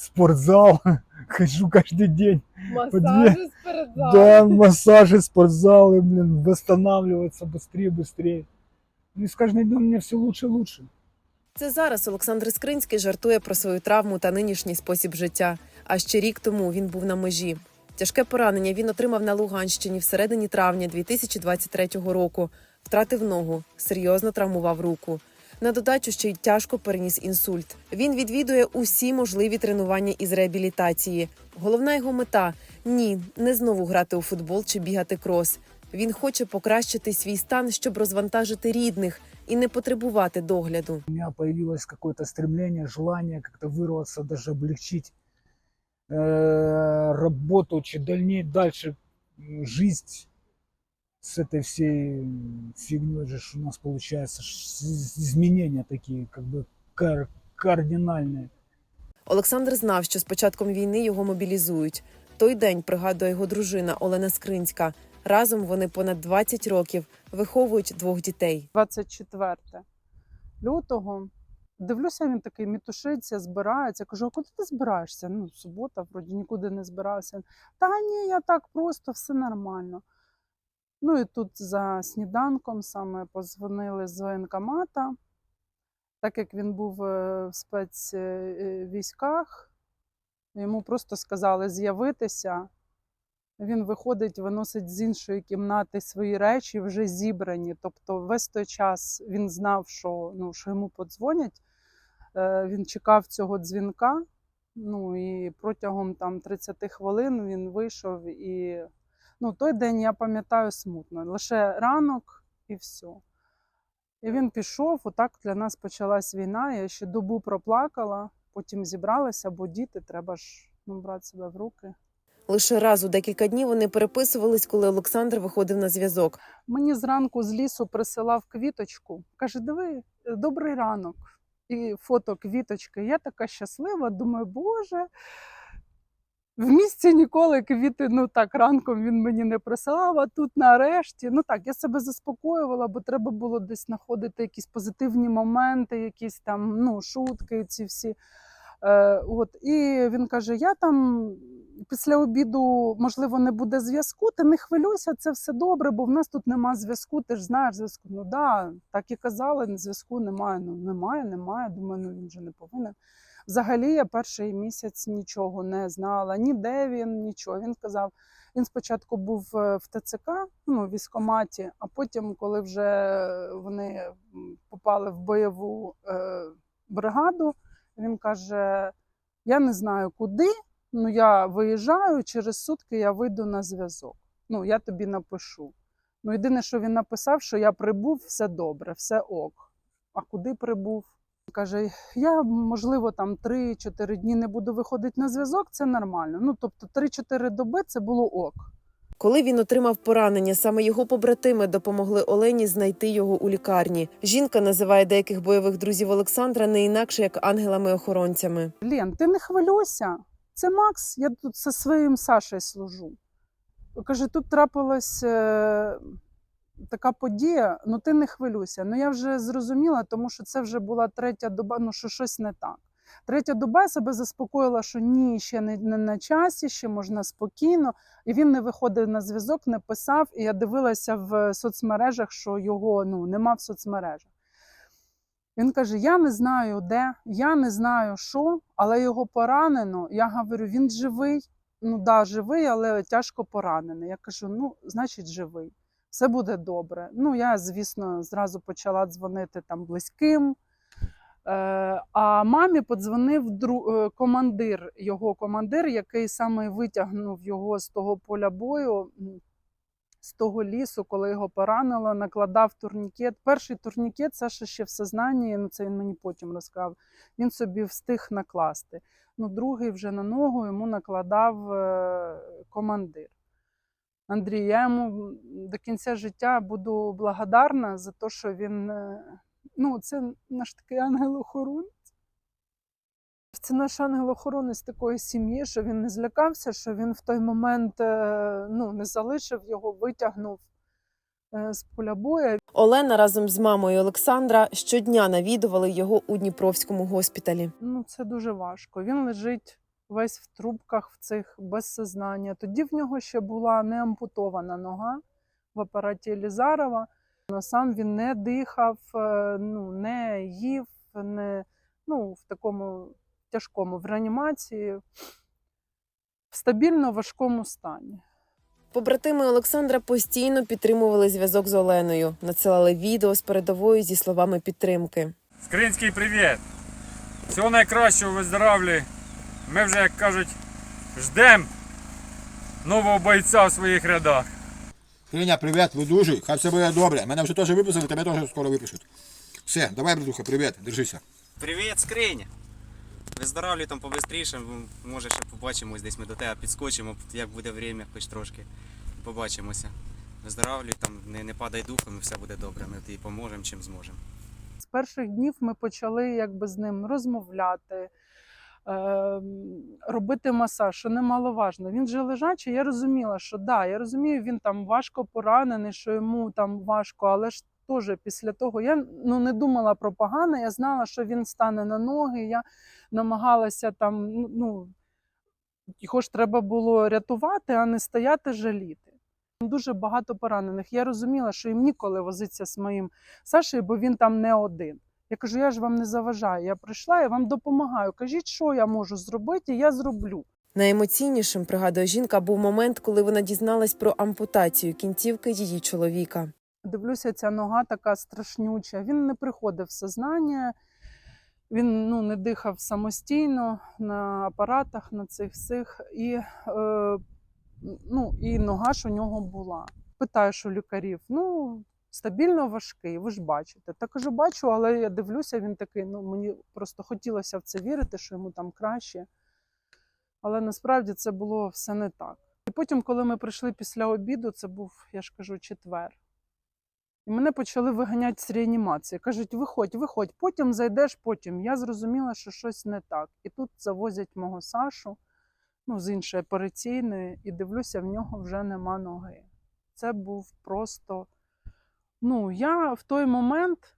спортзал, хожу каждый день. Масажі з передзалом. Да, массажи, спортзалы, блин, восстанавливаться быстрее, быстрее. Ну и с каждым днем мне все лучше и лучше. Це зараз Олександр Скринський жартує про свою травму та нинішній спосіб життя. А ще рік тому він був на межі. Тяжке поранення він отримав на Луганщині всередині травня 2023 року. Втратив ногу, серйозно травмував руку. На додачу ще й тяжко переніс інсульт. Він відвідує усі можливі тренування із реабілітації. Головна його мета ні, не знову грати у футбол чи бігати крос. Він хоче покращити свій стан, щоб розвантажити рідних і не потребувати догляду. У меня появилось какое-то стремление, желание как-то вырваться, даже облегчить э, работу, чуть дальнее, дальше м, жизнь с этой всей фигней же ж у нас получается ш- с- изменения такие, как бы кар- кардинальные. Олександр знав, що з початком війни його мобілізують. Той день пригадує його дружина Олена Скринська. Разом вони понад 20 років виховують двох дітей. 24 лютого. Дивлюся, він такий мітушиться, збирається. Кажу, а куди ти збираєшся? Ну, субота, вроді нікуди не збирався. Та ні, я так просто все нормально. Ну і тут за сніданком саме позвонили з воєнкомата. Так як він був е, в спецвійськах, йому просто сказали з'явитися. Він виходить, виносить з іншої кімнати свої речі, вже зібрані. Тобто, весь той час він знав, що, ну, що йому подзвонять. Е, Він чекав цього дзвінка. Ну і протягом там 30 хвилин він вийшов. І ну, той день я пам'ятаю смутно. Лише ранок і все. І він пішов. Отак для нас почалась війна. Я ще добу проплакала, потім зібралася, бо діти треба ж ну, брати себе в руки. Лише раз у декілька днів вони переписувались, коли Олександр виходив на зв'язок. Мені зранку з лісу присилав квіточку. Каже: диви, добрий ранок. І фото квіточки. Я така щаслива, думаю, Боже. В місті ніколи квіти, ну так, ранком він мені не присилав, а тут нарешті. Ну так, я себе заспокоювала, бо треба було десь знаходити якісь позитивні моменти, якісь там ну, шутки, ці всі. Е, от. І він каже: Я там після обіду, можливо, не буде зв'язку. Ти не хвилюйся, це все добре, бо в нас тут нема зв'язку. Ти ж знаєш зв'язку. Ну да, так і казали, зв'язку немає. Ну немає, немає. Думаю, ну він же не повинен. Взагалі, я перший місяць нічого не знала, ні де він, нічого. Він казав. Він спочатку був е, в ТЦК, ну, в військкоматі, а потім, коли вже вони попали в бойову е, бригаду, він каже: Я не знаю куди, ну я виїжджаю, через сутки я вийду на зв'язок. Ну, я тобі напишу. Ну, єдине, що він написав, що я прибув, все добре, все ок. А куди прибув? Каже, я, можливо, там 3-4 дні не буду виходити на зв'язок, це нормально. Ну, тобто 3-4 доби це було ок. Коли він отримав поранення, саме його побратими допомогли Олені знайти його у лікарні. Жінка називає деяких бойових друзів Олександра не інакше як ангелами-охоронцями. Лен, ти не хвилюйся. Це Макс, я тут зі своїм Сашею служу. Каже, тут трапилась е, така подія, ну ти не хвилюйся. Ну я вже зрозуміла, тому що це вже була третя доба, ну що щось не так. Третя доба себе заспокоїла, що ні, ще не, не на часі, ще можна спокійно. І він не виходив на зв'язок, не писав. І я дивилася в соцмережах, що його ну, нема в соцмережах. Він каже: Я не знаю де, я не знаю що, але його поранено. Я говорю, він живий. Ну да, живий, але тяжко поранений. Я кажу: ну, значить, живий. Все буде добре. Ну, я, звісно, зразу почала дзвонити там близьким. Е, а мамі подзвонив е, командир, його командир, який саме витягнув його з того поля бою, з того лісу, коли його поранило, накладав турнікет. Перший турнікет Саша ще в сознанні, ну це він мені потім розказав. Він собі встиг накласти. Ну, другий вже на ногу йому накладав е, командир. Андрій, я йому до кінця життя буду благодарна за те, що він. е, Ну, це наш такий ангел-охоронець. Це наш ангел-охоронець такої сім'ї, що він не злякався, що він в той момент е, ну, не залишив його, витягнув е, з поля бою. Олена разом з мамою Олександра щодня навідували його у Дніпровському госпіталі. Ну, це дуже важко. Він лежить весь в трубках, в цих без сознання. Тоді в нього ще була не ампутована нога в апараті Елізарова. Но сам він не дихав, е, ну, не їв, не, ну, в такому тяжкому в реанімації, в стабільно важкому стані. Побратими Олександра постійно підтримували зв'язок з Оленою, надсилали відео з передової зі словами підтримки. Скринський привіт! Всього найкращого виздоравлюй. Ми вже, як кажуть, ждемо нового бойця в своїх рядах. Криня, привіт, видужуй, хай все буде добре. Мене вже теж виписали, тебе теж скоро випишуть. Все, давай, братуха, привіт, держися. Привіт, скриня! Виздоравлюй там побистріше, може ще побачимось, десь ми до тебе підскочимо, як буде время, хоч трошки. Побачимося. Виздоравлюй там, не, не падай духом, і все буде добре. Ми тобі поможемо, чим зможемо. З перших днів ми почали якби з ним розмовляти, робити масаж, що немаловажно. Він же лежачий, я розуміла, що да, я розумію, він там важко поранений, що йому там важко, але ж теж після того я ну, не думала про погане, я знала, що він стане на ноги. Я намагалася там, ну, його ж треба було рятувати, а не стояти жаліти. Дуже багато поранених. Я розуміла, що їм ніколи возитися з моїм Сашею, бо він там не один. Я кажу, я ж вам не заважаю. Я прийшла, я вам допомагаю. Кажіть, що я можу зробити, я зроблю. Найемоційнішим, пригадує жінка, був момент, коли вона дізналась про ампутацію кінцівки її чоловіка. Дивлюся, ця нога така страшнюча. Він не приходив в сознання, він ну, не дихав самостійно на апаратах, на цих всіх. І, е, ну, і нога ж у нього була. Питаю, що лікарів, ну, стабільно важкий, ви ж бачите. Та кажу, бачу, але я дивлюся, він такий, ну, мені просто хотілося в це вірити, що йому там краще. Але насправді це було все не так. І потім, коли ми прийшли після обіду, це був, я ж кажу, четвер. І мене почали виганяти з реанімації. Кажуть, виходь, виходь, потім зайдеш, потім. Я зрозуміла, що щось не так. І тут завозять мого Сашу ну, з іншої операційної, і дивлюся, в нього вже нема ноги. Це був просто. Ну, я в той момент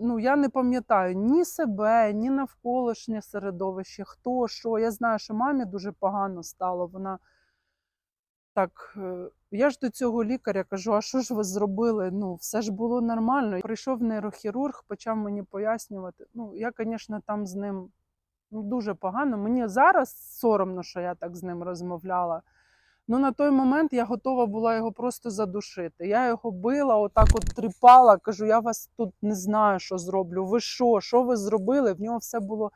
ну, я не пам'ятаю ні себе, ні навколишнє середовище, хто що. Я знаю, що мамі дуже погано стало. Вона так, е, я ж до цього лікаря кажу: а що ж ви зробили? Ну, все ж було нормально. Прийшов нейрохірург, почав мені пояснювати. Ну, я, звісно, там з ним ну, дуже погано. Мені зараз соромно, що я так з ним розмовляла. Ну, на той момент я готова була його просто задушити. Я його била, отак от тріпала, кажу, я вас тут не знаю, що зроблю. Ви що? Що ви зробили? В нього все було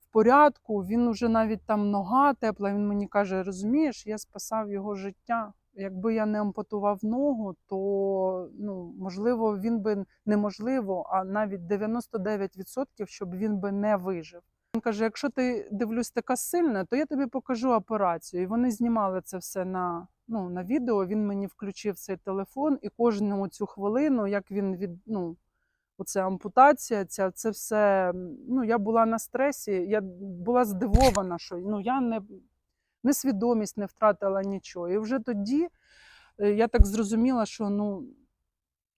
в порядку. Він уже навіть там нога тепла. Він мені каже: розумієш, я спасав його життя. Якби я не ампутував ногу, то ну, можливо, він би неможливо, а навіть 99%, щоб він би не вижив. Він каже: якщо ти дивлюсь така сильна, то я тобі покажу операцію. І вони знімали це все на, ну, на відео. Він мені включив цей телефон, і кожну цю хвилину, як він від ну, оце ампутація, ця це все. Ну, я була на стресі, я була здивована, що ну, я не, несвідомість не втратила нічого. І вже тоді е, я так зрозуміла, що ну.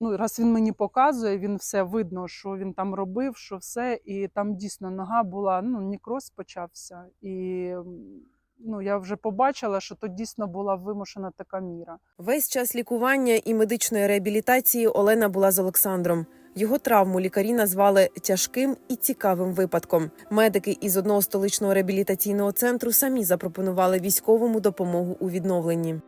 Ну, раз він мені показує, він все видно, що він там робив, що все. І там дійсно нога була, ну, нікроз почався. І ну, я вже побачила, що то дійсно була вимушена така міра. Весь час лікування і медичної реабілітації Олена була з Олександром. Його травму лікарі назвали тяжким і цікавим випадком. Медики із одного столичного реабілітаційного центру самі запропонували військовому допомогу у відновленні.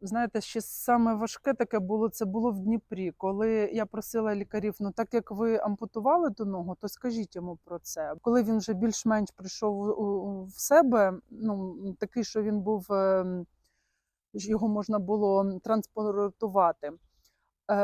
Знаєте, ще саме важке таке було це було в Дніпрі, коли я просила лікарів: ну так як ви ампутували ту ногу, то скажіть йому про це. Коли він вже більш-менш прийшов в себе, ну такий, що він був, ем, його можна було транспортувати. Е,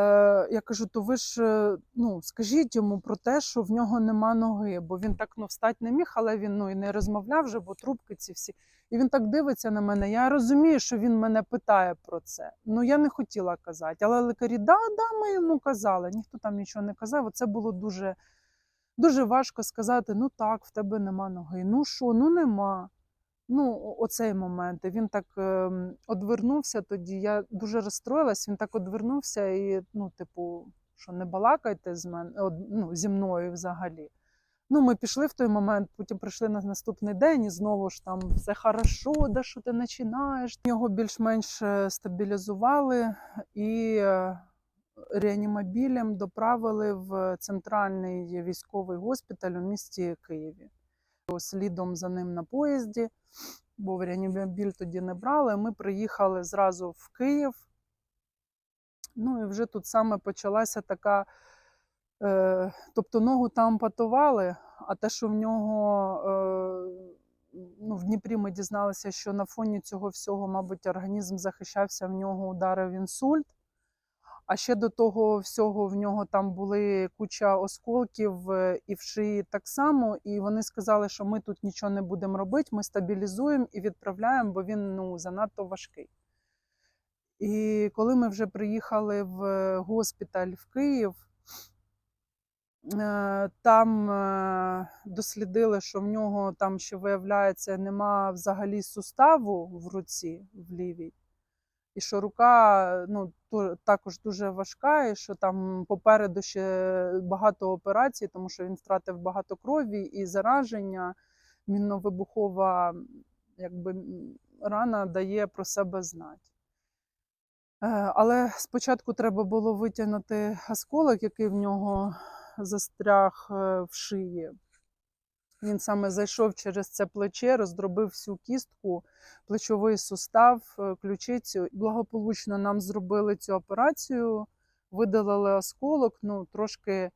я кажу, то ви ж е, ну, скажіть йому про те, що в нього нема ноги, бо він так ну, встати не міг, але він ну, і не розмовляв вже, бо трубки ці всі. І він так дивиться на мене. Я розумію, що він мене питає про це. Ну я не хотіла казати. Але лікарі, да, да, ми йому казали. Ніхто там нічого не казав. Це було дуже, дуже важко сказати: ну так, в тебе нема ноги. Ну що, ну нема. Ну, оцей момент. Він так ем, одвернувся тоді. Я дуже розстроїлась. Він так одвернувся і, ну, типу, що не балакайте з мене, ну, зі мною взагалі. Ну, ми пішли в той момент, потім прийшли на наступний день, і знову ж там все хорошо, да що ти починаєш. Його більш-менш е, стабілізували і е, реанімобілем доправили в центральний військовий госпіталь у місті Києві. Слідом за ним на поїзді, бо реанімобіль тоді не брали. Ми приїхали зразу в Київ. Ну і вже тут саме почалася така. Е, тобто ногу там ампутували, а те, що в нього е, ну, в Дніпрі ми дізналися, що на фоні цього всього, мабуть, організм захищався, в нього ударив інсульт. А ще до того всього в нього там були куча осколків е, і в шиї так само. І вони сказали, що ми тут нічого не будемо робити, ми стабілізуємо і відправляємо, бо він ну, занадто важкий. І коли ми вже приїхали в госпіталь в Київ, Е, Там е, дослідили, що в нього там ще виявляється нема взагалі суставу в руці в лівій, і що рука ну, також дуже важка, і що там попереду ще багато операцій, тому що він втратив багато крові і зараження. Мінно-вибухова якби, рана дає про себе знати. Е, Але спочатку треба було витягнути осколок, який в нього застряг е, в шиї. Він саме зайшов через це плече, роздробив всю кістку, плечовий сустав, е, ключицю. Благополучно нам зробили цю операцію, видалили осколок. Ну, трошки,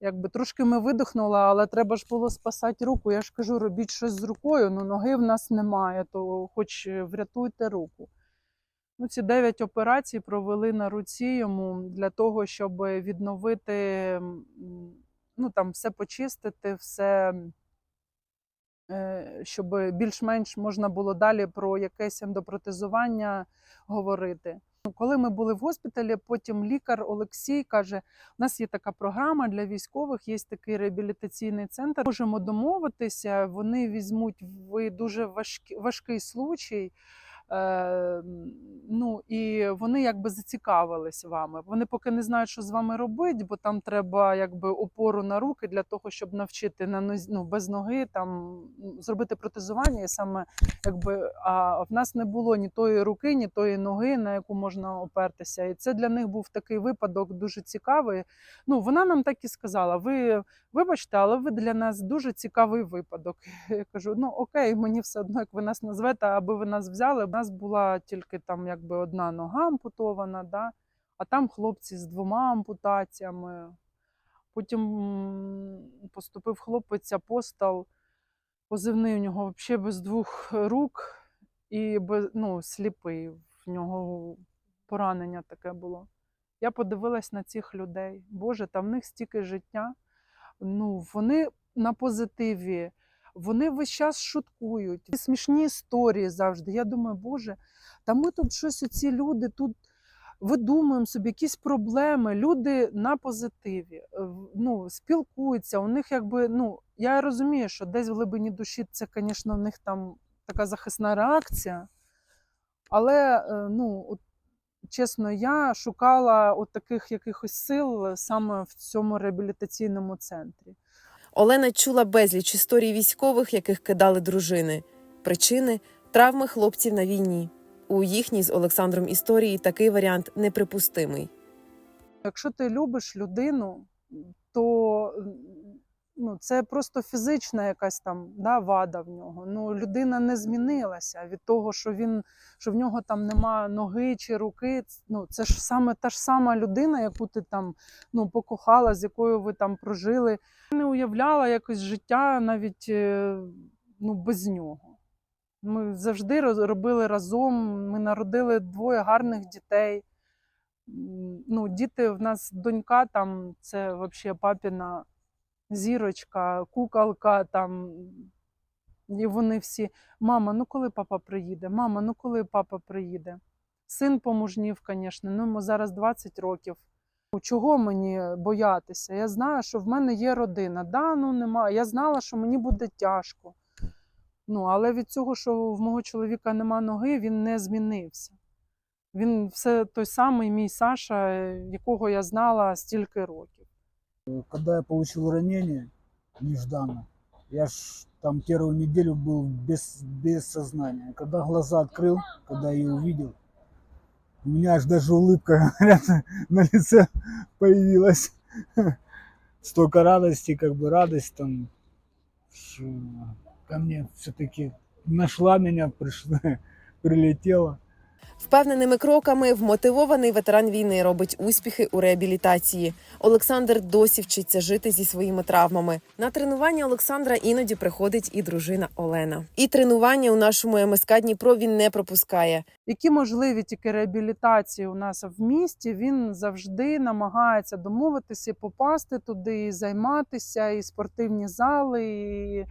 якби трошки ми видихнули, але треба ж було спасати руку. Я ж кажу, робіть щось з рукою, ну ноги в нас немає, то хоч е, врятуйте руку. Ну, ці дев'ять операцій провели на руці йому для того, щоб відновити, ну там все почистити, все, щоб більш-менш можна було далі про якесь ендопротезування говорити. Ну, Коли ми були в госпіталі, потім лікар Олексій каже: у нас є така програма для військових, є такий реабілітаційний центр. Можемо домовитися, вони візьмуть ви дуже важкий, важкий случай. Е, ну і вони якби зацікавились вами. Вони поки не знають, що з вами робити, бо там треба якби опору на руки для того, щоб навчити на нозі, ну, без ноги там зробити протезування. І саме якби а в нас не було ні тої руки, ні тої ноги, на яку можна опертися. І це для них був такий випадок дуже цікавий. Ну вона нам так і сказала: ви вибачте, але ви для нас дуже цікавий випадок. Я кажу: ну окей, мені все одно, як ви нас назвете, аби ви нас взяли. Нас була тільки там якби одна нога ампутована, да? а там хлопці з двома ампутаціями. Потім поступив хлопець апостол, позивний у нього взагалі без двох рук і без, ну, сліпий. В нього поранення таке було. Я подивилась на цих людей. Боже, та в них стільки життя. Ну, вони на позитиві, вони весь час шуткують. Смішні історії завжди. Я думаю, Боже, та ми тут щось, оці люди тут видумуємо собі якісь проблеми. Люди на позитиві, е, ну, спілкуються. У них якби, ну, я розумію, що десь в глибині душі це, звісно, в них там така захисна реакція. Але е, ну, от, чесно, я шукала от таких якихось сил саме в цьому реабілітаційному центрі. Олена чула безліч історій військових, яких кидали дружини. Причини травми хлопців на війні. У їхній з Олександром історії такий варіант неприпустимий. Якщо ти любиш людину, то ну, це просто фізична якась там да, вада в нього. Ну, людина не змінилася від того, що він що в нього там нема ноги чи руки. Ну, це ж саме та ж сама людина, яку ти там ну, покохала, з якою ви там прожили. Не уявляла якось життя навіть е, ну, без нього. Ми завжди робили разом. Ми народили двоє гарних дітей. Ну, діти в нас донька, там це взагалі папіна зірочка, куколка там. І вони всі: мама, ну коли папа приїде? Мама, ну коли папа приїде? Син помужнів, звісно, ну йому зараз 20 років. Чого мені боятися? Я знаю, що в мене є родина. Да, ну немає. Я знала, що мені буде тяжко. Ну, але від цього, що в мого чоловіка нема ноги, він не змінився. Він все той самий мій Саша, якого я знала стільки років. Когда я получил ранение, нежданно. Я ж там первую неделю был без, без сознания. Когда глаза открыл, когда ее увидел, у меня аж даже улыбка на лице появилась. Столько радости, как бы радость там ко мне все-таки нашла меня, пришла, прилетела. Впевненими кроками вмотивований ветеран війни робить успіхи у реабілітації. Олександр досі вчиться жити зі своїми травмами. На тренування Олександра іноді приходить і дружина Олена. І тренування у нашому МСК Дніпро він не пропускає. які можливі тільки реабілітації у нас в місті, він завжди намагається домовитися попасти туди, і займатися, і спортивні зали. І...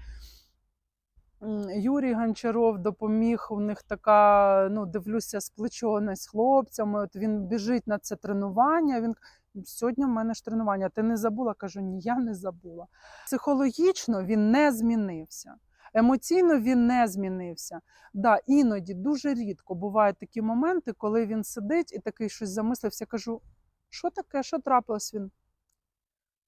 Юрій Гончаров допоміг. У них така, ну, дивлюся, сплеченість з хлопцями. От він біжить на це тренування. Він сьогодні в мене ж тренування. Ти не забула? Кажу, ні, я не забула. Психологічно він не змінився. Емоційно він не змінився. Да, іноді дуже рідко бувають такі моменти, коли він сидить і такий щось замислився. Кажу, що таке, що трапилось? Він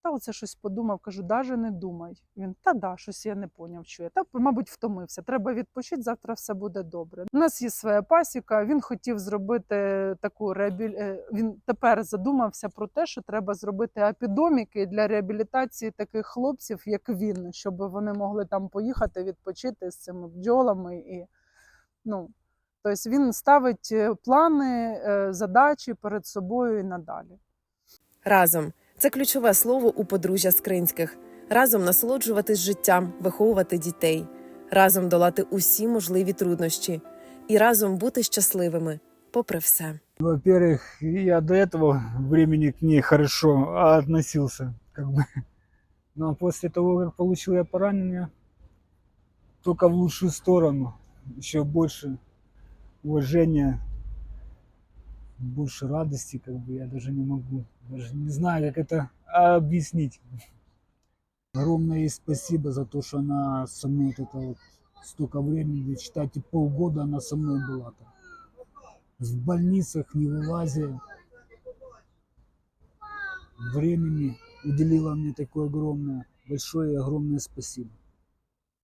та оце щось подумав, кажу, даже не думай. Він та да, щось я не поняв, що я. Та, мабуть, втомився. Треба відпочити, завтра все буде добре. У нас є своя пасіка. Він хотів зробити таку реабіль... е, Він тепер задумався про те, що треба зробити апідоміки для реабілітації таких хлопців, як він, щоб вони могли там поїхати відпочити з цими бджолами і ну. Тобто він ставить е, плани, е, задачі перед собою і надалі. Разом це ключове слово у подружжя Скринських. Разом насолоджуватись життям, виховувати дітей, разом долати усі можливі труднощі і разом бути щасливими, попри все. Во-первых, я до этого времени к ней хорошо относился, как бы. Но после того, как получил я поранение, только в лучшую сторону. Еще больше уважения, больше радости, как бы я даже не могу, даже не знаю, как это объяснить. Огромное ей спасибо за то, что она со мной вот это вот столько времени, считайте, полгода она со мной была там в больницах, не вылазя. Времени уделила мне такое огромное, большое и огромное спасибо.